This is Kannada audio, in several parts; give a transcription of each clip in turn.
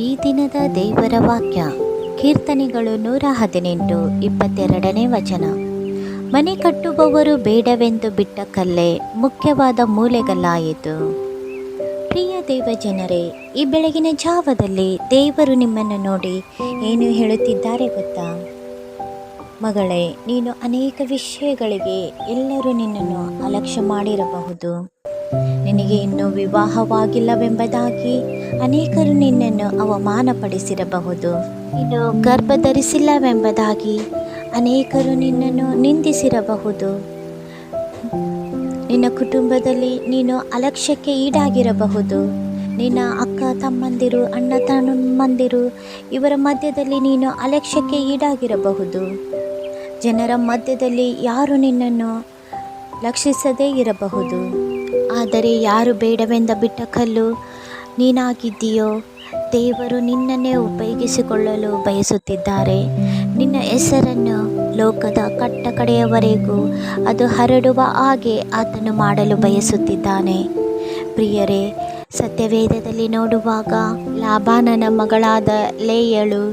ಈ ದಿನದ ದೇವರ ವಾಕ್ಯ, ಕೀರ್ತನೆಗಳು ನೂರ ಹದಿನೆಂಟು, ಇಪ್ಪತ್ತೆರಡನೇ ವಚನ. ಮನೆ ಕಟ್ಟುವವರು ಬೇಡವೆಂದು ಬಿಟ್ಟ ಕಲ್ಲೇ ಮುಖ್ಯವಾದ ಮೂಲೆಗಲ್ಲಾಯಿತು. ಪ್ರಿಯ ದೇವ ಜನರೇ, ಈ ಬೆಳಗಿನ ಜಾವದಲ್ಲಿ ದೇವರು ನಿಮ್ಮನ್ನು ನೋಡಿ ಏನು ಹೇಳುತ್ತಿದ್ದಾರೆ ಗೊತ್ತಾ? ಮಗಳೇ, ನೀನು ಅನೇಕ ವಿಷಯಗಳಿಗೆ ಎಲ್ಲರೂ ನಿನ್ನನ್ನು ಅಲಕ್ಷ್ಯ ಮಾಡಿರಬಹುದು. ನಿನಗೆ ಇನ್ನೂ ವಿವಾಹವಾಗಿಲ್ಲವೆಂಬುದಾಗಿ ಅನೇಕರು ನಿನ್ನನ್ನು ಅವಮಾನಪಡಿಸಿರಬಹುದು. ನೀನು ಗರ್ಭ ಧರಿಸಿಲ್ಲವೆಂಬುದಾಗಿ ಅನೇಕರು ನಿನ್ನನ್ನು ನಿಂದಿಸಿರಬಹುದು. ನಿನ್ನ ಕುಟುಂಬದಲ್ಲಿ ನೀನು ಅಲಕ್ಷ್ಯಕ್ಕೆ ಈಡಾಗಿರಬಹುದು. ನಿನ್ನ ಅಕ್ಕ ತಮ್ಮಂದಿರು, ಅಣ್ಣ ತಮ್ಮಂದಿರು, ಇವರ ಮಧ್ಯದಲ್ಲಿ ನೀನು ಅಲಕ್ಷ್ಯಕ್ಕೆ ಈಡಾಗಿರಬಹುದು. ಜನರ ಮಧ್ಯದಲ್ಲಿ ಯಾರು ನಿನ್ನನ್ನು ಲಕ್ಷಿಸದೇ ಇರಬಹುದು. ಆದರೆ ಯಾರು ಬೇಡವೆಂದ ಬಿಟ್ಟ ಕಲ್ಲು ನೀನಾಗಿದ್ದೀಯೋ? ದೇವರು ನಿನ್ನನ್ನೇ ಉಪಯೋಗಿಸಿಕೊಳ್ಳಲು ಬಯಸುತ್ತಿದ್ದಾರೆ. ನಿನ್ನ ಹೆಸರನ್ನು ಲೋಕದ ಕಟ್ಟ ಕಡೆಯವರೆಗೂ ಅದು ಹರಡುವ ಹಾಗೆ ಆತನು ಮಾಡಲು ಬಯಸುತ್ತಿದ್ದಾನೆ. ಪ್ರಿಯರೇ, ಸತ್ಯವೇದದಲ್ಲಿ ನೋಡುವಾಗ ಲಾಭಾನನ ಮಗಳಾದ ಲೇಯಳು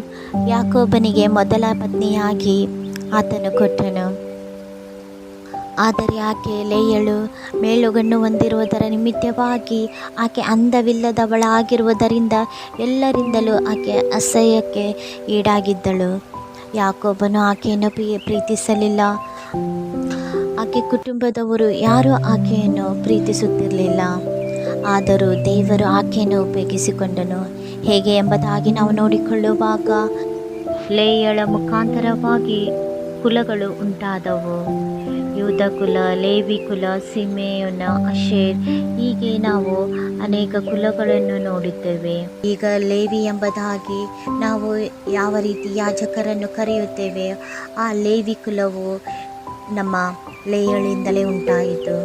ಯಾಕೋಬನಿಗೆ ಮೊದಲ ಪತ್ನಿಯಾಗಿ ಆತನು ಕೊಟ್ಟನು. ಆದರೆ ಆಕೆ ಲೇಯಳು ಮೇಲುಗಣ್ಣು ಹೊಂದಿರುವುದರ ನಿಮಿತ್ತವಾಗಿ ಆಕೆ ಅಂದವಿಲ್ಲದವಳಾಗಿರುವುದರಿಂದ ಎಲ್ಲರಿಂದಲೂ ಆಕೆ ಅಸಹ್ಯಕ್ಕೆ ಈಡಾಗಿದ್ದಳು. ಯಾಕೊಬ್ಬನು ಆಕೆಯನ್ನು ಪ್ರೀತಿಸಲಿಲ್ಲ. ಆಕೆ ಕುಟುಂಬದವರು ಯಾರೂ ಆಕೆಯನ್ನು ಪ್ರೀತಿಸುತ್ತಿರಲಿಲ್ಲ. ಆದರೂ ದೇವರು ಆಕೆಯನ್ನು ಉಪಯೋಗಿಸಿಕೊಂಡನು. ಹೇಗೆ ಎಂಬುದಾಗಿ ನಾವು ನೋಡಿಕೊಳ್ಳುವಾಗ, ಲೇಯಳ ಮುಖಾಂತರವಾಗಿ ಕುಲಗಳು ಉಂಟಾದವು. ಯೂದ ಕುಲ, ಲೇವಿ ಕುಲ, ಸಿಮೆಯೋನ, ಅಶೇರ್ ಹೀಗೆ ನಾವು ಅನೇಕ ಕುಲಗಳನ್ನು ನೋಡುತ್ತೇವೆ ಈಗ ಲೇವಿ ಎಂಬುದಾಗಿ ನಾವು ಯಾವ ರೀತಿ ಯಾಜಕರನ್ನು ಕರೆಯುತ್ತೇವೆ? ಆ ಲೇವಿ ಕುಲವು ನಮ್ಮ ಲೇಯಳಿಂದಲೇ ಉಂಟಾಯಿತು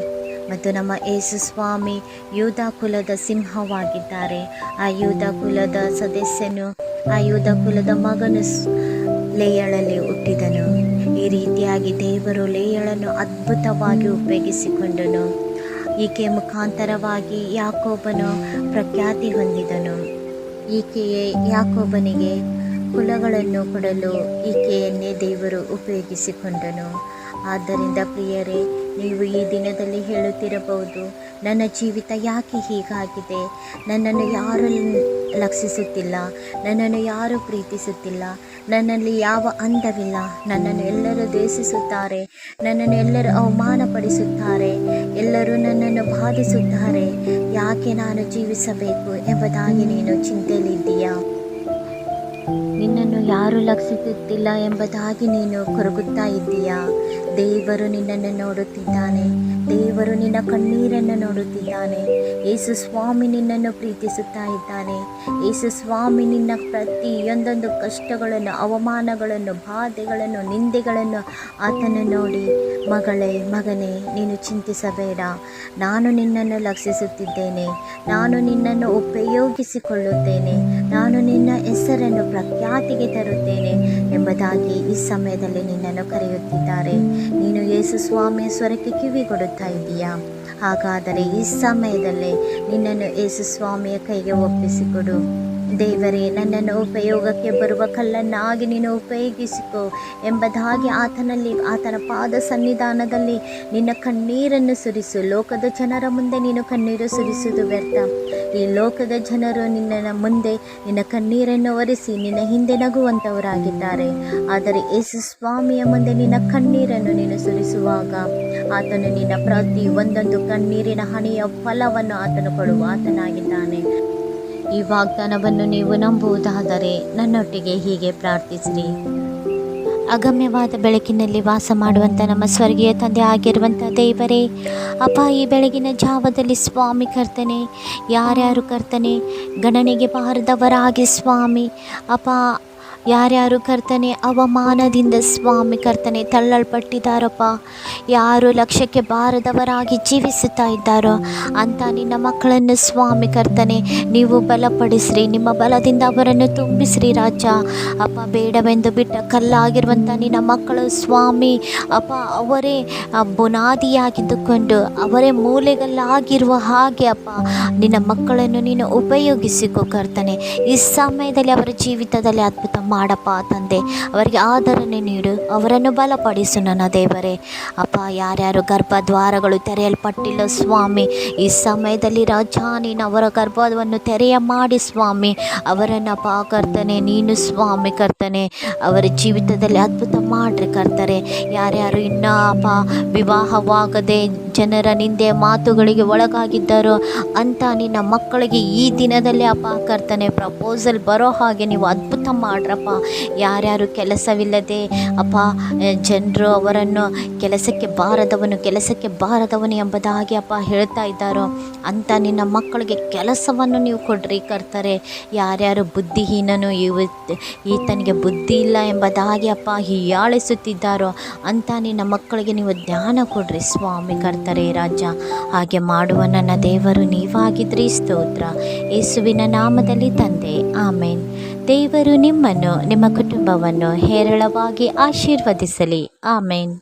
ಮತ್ತು ನಮ್ಮ ಯೇಸು ಸ್ವಾಮಿ ಯೂದ ಕುಲದ ಸಿಂಹವಾಗಿದ್ದಾರೆ. ಆ ಯೂದ ಕುಲದ ಸದಸ್ಯನು, ಆ ಯೂದ ಕುಲದ ಮಗನು ಲೇಯಳಲ್ಲಿ ಹುಟ್ಟಿದನು. ಈ ರೀತಿಯಾಗಿ ದೇವರು ಲೇಯಳನ್ನು ಅದ್ಭುತವಾಗಿ ಉಪಯೋಗಿಸಿಕೊಂಡನು. ಈಕೆ ಮುಖಾಂತರವಾಗಿ ಯಾಕೋಬನು ಪ್ರಖ್ಯಾತಿ ಹೊಂದಿದನು. ಈಕೆಯೇ ಯಾಕೋಬನಿಗೆ ಕುಲಗಳನ್ನು ಕೊಡಲು ಈಕೆಯನ್ನೇ ದೇವರು ಉಪಯೋಗಿಸಿಕೊಂಡನು. ಆದ್ದರಿಂದ ಪ್ರಿಯರೇ ನೀವು ಈ ದಿನದಲ್ಲಿ ಹೇಳುತ್ತಿರಬಹುದು, ನನ್ನ ಜೀವಿತ ಯಾಕೆ ಹೀಗಾಗಿದೆ? ನನ್ನನ್ನು ಯಾರು ಲಕ್ಷಿಸುತ್ತಿಲ್ಲ? ನನ್ನನ್ನು ಯಾರು ಪ್ರೀತಿಸುತ್ತಿಲ್ಲ? ನನ್ನಲ್ಲಿ ಯಾವ ಅಂದವಿಲ್ಲ? ನನ್ನನ್ನು ಎಲ್ಲರೂ ದ್ವೇಷಿಸುತ್ತಾರೆ. ನನ್ನನ್ನು ಎಲ್ಲರೂ ಅವಮಾನಪಡಿಸುತ್ತಾರೆ. ಎಲ್ಲರೂ ನನ್ನನ್ನು ಬಾಧಿಸುತ್ತಾರೆ. ಯಾಕೆ ನಾನು ಜೀವಿಸಬೇಕು ಎಂಬುದಾಗಿ ನೀನು ಚಿಂತೆಯಲ್ಲಿದ್ದೀಯಾ? ನಿನ್ನನ್ನು ಯಾರು ಲಕ್ಷಿಸುತ್ತಿಲ್ಲ ಎಂಬುದಾಗಿ ನೀನು ಕೊರಗುತ್ತಾ ಇದ್ದೀಯಾ? ದೇವರು ನಿನ್ನನ್ನು ನೋಡುತ್ತಿದ್ದಾನೆ. ದೇವರು ನಿನ್ನ ಕಣ್ಣೀರನ್ನು ನೋಡುತ್ತಿದ್ದಾನೆ. ಯೇಸು ಸ್ವಾಮಿ ನಿನ್ನನ್ನು ಪ್ರೀತಿಸುತ್ತಾ ಇದ್ದಾನೆ. ಯೇಸು ಸ್ವಾಮಿ ನಿನ್ನ ಪ್ರತಿಯೊಂದೊಂದು ಕಷ್ಟಗಳನ್ನು, ಅವಮಾನಗಳನ್ನು, ಬಾಧೆಗಳನ್ನು, ನಿಂದೆಗಳನ್ನು ಆತನು ನೋಡಿ, ಮಗಳೇ, ಮಗನೇ, ನೀನು ಚಿಂತಿಸಬೇಡ. ನಾನು ನಿನ್ನನ್ನು ಲಕ್ಷಿಸುತ್ತಿದ್ದೇನೆ. ನಾನು ನಿನ್ನನ್ನು ಉಪಯೋಗಿಸಿಕೊಳ್ಳುತ್ತೇನೆ. ನಾನು ನಿನ್ನ ಹೆಸರನ್ನು ಪ್ರಖ್ಯಾತಿಗೆ ತರುತ್ತೇನೆ. ಎಂಬುದಾಗಿ ಈ ಸಮಯದಲ್ಲಿ ನಿನ್ನನ್ನು ಕರೆಯುತ್ತಿದ್ದಾರೆ. ನೀನು ಯೇಸು ಸ್ವಾಮಿಯ ಸ್ವರಕ್ಕೆ ಕಿವಿ ಕೊಡುತ್ತಾ ಇದ್ದೀಯಾ? ಹಾಗಾದರೆ ಈ ಸಮಯದಲ್ಲೇ ನಿನ್ನನ್ನು ಯೇಸು ಸ್ವಾಮಿಯ ಕೈಗೆ ಒಪ್ಪಿಸಿಕೊಡು. ದೇವರೇ, ನನ್ನನ್ನು ಉಪಯೋಗಕ್ಕೆ ಬರುವ ಕಲ್ಲನ್ನಾಗಿ ನೀನು ಉಪಯೋಗಿಸಿಕೊ ಎಂಬುದಾಗಿ ಆತನಲ್ಲಿ, ಆತನ ಪಾದ ಸನ್ನಿಧಾನದಲ್ಲಿ ನಿನ್ನ ಕಣ್ಣೀರನ್ನು ಸುರಿಸು. ಲೋಕದ ಜನರ ಮುಂದೆ ನೀನು ಕಣ್ಣೀರು ಸುರಿಸುವುದು ವ್ಯರ್ಥ. ಈ ಲೋಕದ ಜನರು ನಿನ್ನ ಮುಂದೆ ನಿನ್ನ ಕಣ್ಣೀರನ್ನು ಒರೆಸಿ ನಿನ್ನ ಹಿಂದೆ ನಗುವಂಥವರಾಗಿದ್ದಾರೆ ಆದರೆ ಯೇಸು ಸ್ವಾಮಿಯ ಮುಂದೆ ನಿನ್ನ ಕಣ್ಣೀರನ್ನು ನೀನು ಸುರಿಸುವಾಗ ಆತನು ನಿನ್ನ ಪ್ರತಿ ಒಂದೊಂದು ಕಣ್ಣೀರಿನ ಹಣೆಯ ಫಲವನ್ನು ಆತನು ಕೊಡುವ ಆತನಾಗಿದ್ದಾನೆ. ಈ ವಾಗ್ದಾನವನ್ನು ನೀವು ನಂಬುವುದಾದರೆ ನನ್ನೊಟ್ಟಿಗೆ ಹೀಗೆ ಪ್ರಾರ್ಥಿಸಿರಿ. ಅಗಮ್ಯವಾದ ಬೆಳಕಿನಲ್ಲಿ ವಾಸ ಮಾಡುವಂಥ ನಮ್ಮ ಸ್ವರ್ಗೀಯ ತಂದೆ ಆಗಿರುವಂಥ ದೇವರೇ, ಅಪ್ಪ, ಈ ಬೆಳಗಿನ ಜಾವದಲ್ಲಿ ಸ್ವಾಮಿ ಕರ್ತನೆ, ಯಾರ್ಯಾರು ಕರ್ತನೆ, ಗಣನೆಗೆ ಬಾರದವರಾಗಿ ಸ್ವಾಮಿ, ಅಪ್ಪ ಯಾರ್ಯಾರು ಕರ್ತನೆ ಅವಮಾನದಿಂದ ಸ್ವಾಮಿ ಕರ್ತನೆ ತಳ್ಳಲ್ಪಟ್ಟಿದ್ದಾರಪ್ಪ? ಯಾರು ಲಕ್ಷ್ಯಕ್ಕೆ ಬಾರದವರಾಗಿ ಜೀವಿಸುತ್ತಾ ಇದ್ದಾರೋ ಅಂತ ನಿನ್ನ ಮಕ್ಕಳನ್ನು ಸ್ವಾಮಿ ಕರ್ತನೆ, ನೀವು ಬಲಪಡಿಸ್ರಿ, ನಿಮ್ಮ ಬಲದಿಂದ ಅವರನ್ನು ತುಂಬಿಸ್ರಿ ರಾಜ. ಅಪ್ಪ, ಬೇಡವೆಂದು ಬಿಟ್ಟ ಕಲ್ಲಾಗಿರುವಂಥ ನಿನ್ನ ಮಕ್ಕಳು ಸ್ವಾಮಿ, ಅಪ್ಪ, ಅವರೇ ಬುನಾದಿಯಾಗಿದ್ದುಕೊಂಡು ಅವರೇ ಮೂಲೆಗಲ್ಲಾಗಿರುವ ಹಾಗೆ ಅಪ್ಪ, ನಿನ್ನ ಮಕ್ಕಳನ್ನು ನೀನು ಉಪಯೋಗಿಸಿಕೊ ಕರ್ತನೆ. ಈ ಸಮಯದಲ್ಲಿ ಅವರ ಜೀವಿತದಲ್ಲಿ ಅದ್ಭುತ ಮಾಡಪ್ಪ ತಂದೆ, ಅವರಿಗೆ ಆದರಣೆ ನೀಡು, ಅವರನ್ನು ಬಲಪಡಿಸು ನನ್ನ ದೇವರೇ. ಅಪ್ಪ, ಯಾರ್ಯಾರು ಗರ್ಭದ್ವಾರಗಳು ತೆರೆಯಲ್ಪಟ್ಟಿಲ್ಲ ಸ್ವಾಮಿ, ಈ ಸಮಯದಲ್ಲಿ ರಾಜ ನೀನು ಅವರ ಗರ್ಭವನ್ನು ತೆರೆಯ ಮಾಡಿ ಸ್ವಾಮಿ, ಅವರನ್ನು ಅಪ್ಪ ಕರ್ತನೆ, ನೀನು ಸ್ವಾಮಿ ಕರ್ತನೆ, ಅವರ ಜೀವಿತದಲ್ಲಿ ಅದ್ಭುತ ಮಾಡ್ರಿ ಕರ್ತಾರೆ. ಯಾರ್ಯಾರು ಇನ್ನೂ ಅಪ್ಪ, ವಿವಾಹವಾಗದೆ ಜನರ ನಿಂದೆ ಮಾತುಗಳಿಗೆ ಒಳಗಾಗಿದ್ದಾರೋ. ಅಂತ ನಿನ್ನ ಮಕ್ಕಳಿಗೆ ಈ ದಿನದಲ್ಲಿ ಅಪ್ಪ, ಕರ್ತನೆ ಪ್ರಪೋಸಲ್ ಬರೋ ಹಾಗೆ ನೀವು ಅದ್ಭುತ ಮಾಡ್ರಪ್ಪ. ಯಾರ್ಯಾರು ಕೆಲಸವಿಲ್ಲದೆ, ಅಪ್ಪ ಜನರು ಅವರನ್ನು ಕೆಲಸಕ್ಕೆ ಬಾರದವನು ಕೆಲಸಕ್ಕೆ ಬಾರದವನು ಎಂಬುದಾಗಿ ಅಪ್ಪ ಹೇಳ್ತಾ ಇದ್ದಾರೋ. ಅಂತ ನಿನ್ನ ಮಕ್ಕಳಿಗೆ ಕೆಲಸವನ್ನು ನೀವು ಕೊಡ್ರಿ, ಕರ್ತಾರೆ. ಯಾರ್ಯಾರು ಬುದ್ಧಿಹೀನನು ಇವತ್ತು ಈತನಿಗೆ ಬುದ್ಧಿ ಇಲ್ಲ ಎಂಬುದಾಗಿ ಅಪ್ಪ ಹೀಯಾಳಿಸುತ್ತಿದ್ದಾರೋ. ಅಂತ ನಿನ್ನ ಮಕ್ಕಳಿಗೆ ನೀವು ಜ್ಞಾನ ಕೊಡ್ರಿ, ಸ್ವಾಮಿ ಕರ್ತಾರೆ ರಾಜ. ಹಾಗೆ ಮಾಡುವ ನನ್ನ ದೇವರು ನೀವಾಗಿದ್ರಿ. ಸ್ತೋತ್ರ. ಯೇಸುವಿನ ನಾಮದಲ್ಲಿ ತಂದೆ. ಆಮೇನ್. ದೇವರು ನಿಮ್ಮನ್ನು, ನಿಮ್ಮ ಕುಟುಂಬವನ್ನು ಹೇರಳವಾಗಿ ಆಶೀರ್ವದಿಸಲಿ. ಆಮೇನ್.